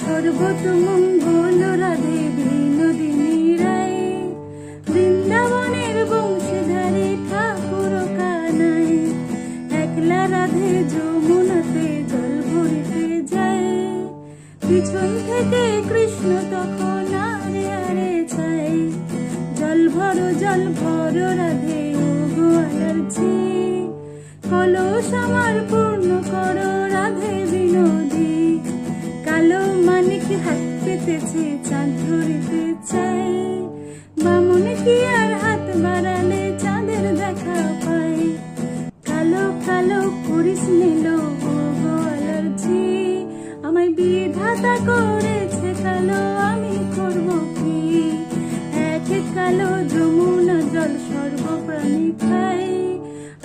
সর্বত মঙ্গল রাধে বিনোদিনী রায়। বৃন্দাবনের বংশধারী ঠাকুর কানাই একলা রাধে যমুনাতে জল ভরিতে যায়। পিছন থেকে কৃষ্ণ তখন আরে আরে চাই জল ভরো জল ভরো রাধে, ও গোয়ালার্জি কলস আমার পূর্ণ পেতেছে, চাঁদ ধরিতে চাই। বামন কি আর হাত বাড়ালে চাঁদের দেখা পায় কালো কালো করিস নিল ও গোয়ালার্জি আমায় বিধাতা করেছে, কালো আমি করব কি? এক কালো যমুনা জল সর্বপ্রাণী খাই।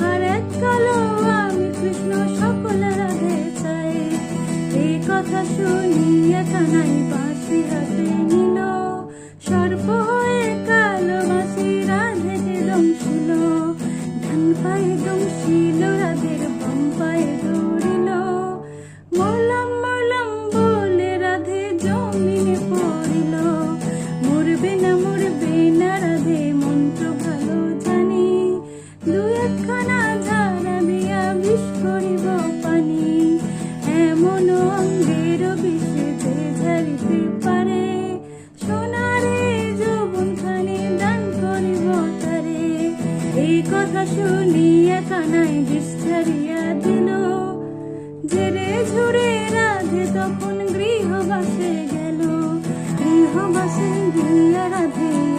আর এক কালো আমি কৃষ্ণ সকল রাধে চাই। এই কথা শুনিয়া কানাই বাঁশি হাতে নিল হয়ে কালো বাঁশি রাধেকে দমছিল ধান পায়ে দমছিল দৌড়িল। মলম রাধে জমিনে পড়িল। মরবে না মরবে না রাধে, মন্ত্র ভালো জানি। দু একখানা ঝাড়া পানি। এমন শুনিয়া কানাই বিষ ছাড়িয়া দিল। জেরে রাধে তখন গৃহবাসে গেল। গৃহবাসে গিয়া রাধে